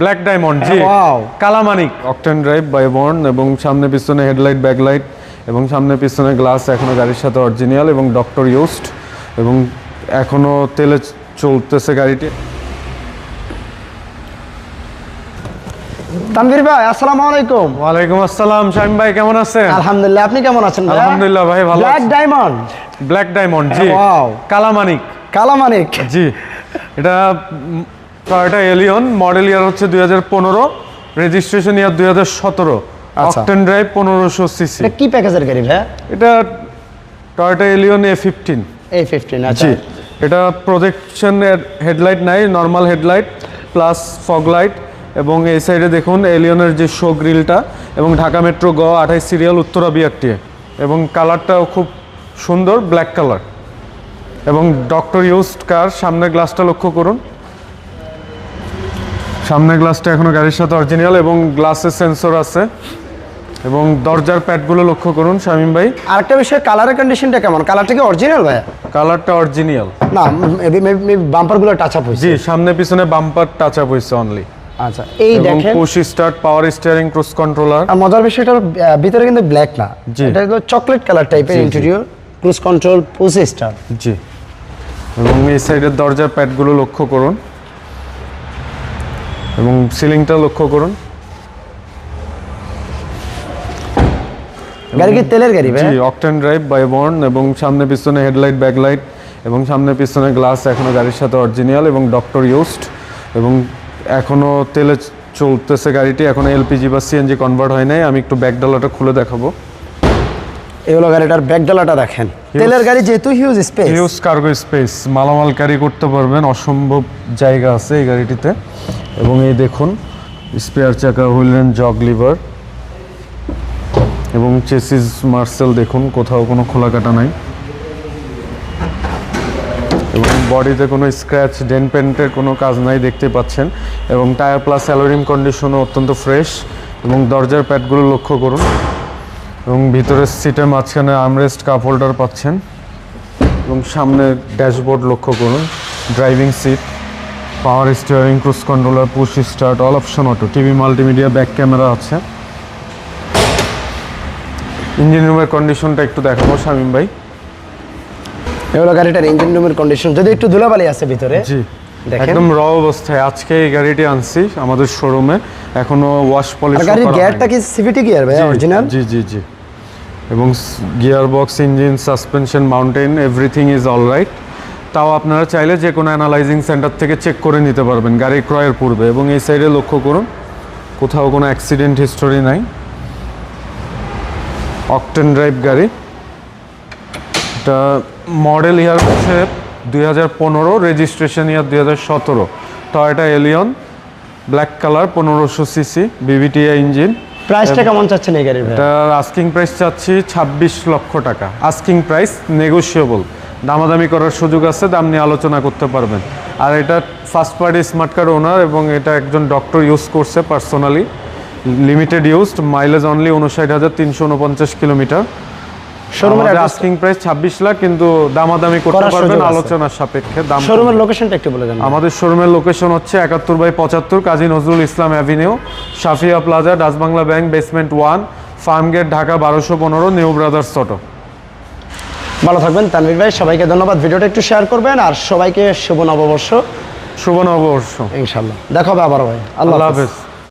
Black diamond জি। Wow. কালামানিক octane drive by born এবং সামনে পিছনে হেডলাইট ব্যাকলাইট এবং সামনে পিছনে গ্লাস এখনও গাড়ির সাথে অরিজিনাল এবং ডক্টর ইউস্ট এবং এখনও তেলে চলতেছে গাড়িটি। তানভীর ভাই আসসালামু আলাইকুম। ওয়ালাইকুম আসসালাম। শামিম ভাই কেমন আছেন? আলহামদুলিল্লাহ আপনি কেমন আছেন? আলহামদুলিল্লাহ ভাই, ভালো ব্ল্যাক ডায়মন্ড ব্ল্যাক ডায়মন্ড জি। Wow. কালামানিক কালামানিক জি। এটা টয়োটা এলিয়ন মডেল ইয়ার হচ্ছে দুই হাজার পনেরো রেজিস্ট্রেশন ইয়ার দুই হাজার সতেরো আচ্ছা। অকটেন ড্রাইভ পনেরোশো সিসি। কি প্যাকেজের গাড়ি ভাইয়া? এটা Toyota Allion A fifteen A fifteen আচ্ছা। এটা প্রজেকশন হেডলাইট নাই normal headlight plus fog light এবং এই সাইডে দেখুন এলিয়নের যে শো গ্রিলটা এবং ঢাকা মেট্রো গ আঠাইশ সিরিয়াল উত্তরা বিআরটিএ এবং কালারটাও খুব সুন্দর ব্ল্যাক কালার এবং ডক্টর ইউজড কার সামনের গ্লাসটা লক্ষ্য করুন। সামনের গ্লাসটা এখনও গাড়ির সাথে অরিজিনাল এবং গ্লাসের সেন্সর আছে। এবং দরজার প্যাডগুলো লক্ষ্য করুন শামিম ভাই। আরেকটা বিষয় কালারের কন্ডিশনটা কেমন? কালারটা কি অরিজিনাল ভাইয়া? কালারটা অরিজিনাল না বাম্পারগুলো টাচ আপ হয়েছে। জি সামনে পিছনে বাম্পার টাচ আপ হয়েছে অনলি আচ্ছা এই দেখেন। Push start power steering cruise controller আর মজার বিষয়টা ভিতরে কিন্তু ব্ল্যাক না। এটা হলো চকলেট কালার টাইপের। Interior cruise control push start জি। এবং এই সাইডের দরজার প্যাডগুলো লক্ষ্য করুন। এবং সিলিংটা লক্ষ্য করুন। গাড়ি কি তেলের গাড়ি ভাই জি অকটেন ড্রাইভ বাই বর্ন এবং সামনে পিছনে হেডলাইট ব্যাকলাইট এবং সামনে পিছনে গ্লাস এখনও গাড়ির সাথে অরিজিনাল এবং ডক্টর ইউস্ট এবং এখনও তেলে চলতেছে গাড়িটি। এখনও এলপিজি বা সিএনজি কনভার্ট হয় নাই। আমি একটু ব্যাক ডালাটা খুলে দেখাবো। এগুলো গাড়িটার ব্যাক ডালাটা দেখেন। তেলের গাড়ি যেহেতু huge space huge cargo space মালামাল ক্যারি করতে পারবেন অসম্ভব জায়গা আছে এই গাড়িটিতে। এবং এই দেখুন স্পেয়ার চাকা হুইলেন জগ লিভার এবং চেসিস মার্সেল দেখুন কোথাও কোনো খোলা কাটা নাই। এবং বডিতে কোনো স্ক্র্যাচ ডেন পেন্টের কোনো কাজ নাই দেখতে পাচ্ছেন। এবং টায়ার প্লাস অ্যালোরিম কন্ডিশনও অত্যন্ত ফ্রেশ এবং দরজার প্যাডগুলো লক্ষ্য করুন। এবং ভিতরের সিটের মাঝখানে আর্মরেস্ট কাপ হোল্ডার পাচ্ছেন। এবং সামনে ড্যাশবোর্ড লক্ষ্য করুন driving seat power steering cruise controller push start all option auto TV multimedia back camera আছে। ইঞ্জিন রুমের কন্ডিশনটা একটু দেখাবো শামিম ভাই। এগুলো গাড়িটার ইঞ্জিন রুমের কন্ডিশন যদি একটু ধুলাবালি আছে ভিতরে জি একদম র অবস্থায়। আজকে এই গাড়িটি আনছি আমাদের শোরুমে এখনও ওয়াশ পলিশ গাড়ির গিয়ারটা কি সিভিটি গিয়ার ভাই অরিজিনাল জি জি জি। এবং gear box engine, suspension, mountain, everything is all right. তাও আপনারা চাইলে যে কোনো অ্যানালাইজিং সেন্টার থেকে চেক করে নিতে পারবেন গাড়ি ক্রয়ের পূর্বে এবং এই সাইডে লক্ষ্য করুন, কোথাও কোনো অ্যাক্সিডেন্ট হিস্টোরি নাই। অকটেন ড্রাইভ গাড়ি। এটা মডেল ইয়ার হচ্ছে দুই হাজার পনেরো, রেজিস্ট্রেশন ইয়ার দুই হাজার সতেরো। টয়োটা এলিয়ন, ব্ল্যাক কালার, পনেরোশো সিসি, বিবিটিআই ইঞ্জিন। প্রাইসটা কেমন চাচ্ছেন এই গাড়ির এটার আস্কিং প্রাইস চাচ্ছি ছাব্বিশ লক্ষ টাকা। আস্কিং প্রাইস নেগোশিয়েবল দামাদামি করার সুযোগ আছে দাম নিয়ে আলোচনা করতে পারবেন। আর এটা first party smart card owner এবং এটা একজন ডক্টর ইউজ করছে personally limited used mileage only উনষাট হাজার তিনশো উনপঞ্চাশ কিলোমিটার। শোরুমের আস্কিং প্রাইস ছাব্বিশ লাখ কিন্তু দামাদামি করতে পারবেন আলোচনার সাপেক্ষে দাম শোরুমের লোকেশনটা একটু বলে দেন। আমাদের শোরুমের লোকেশন হচ্ছে একাত্তর বাই পঁচাত্তর Kazi Nazrul Islam avenue Safia plaza Dutch Bangla bank basement one Farmgate Dhaka বারোশো পনেরো নিউ ব্রাদার্স অটো ভালো থাকবেন তানভীর ভাই সবাইকে ধন্যবাদ। ভিডিওটা একটু শেয়ার করবেন আর সবাইকে শুভ নববর্ষ। শুভ নববর্ষ। ইনশাল্লাহ দেখা হবে আবার ভাই। আল্লাহ হাফেজ।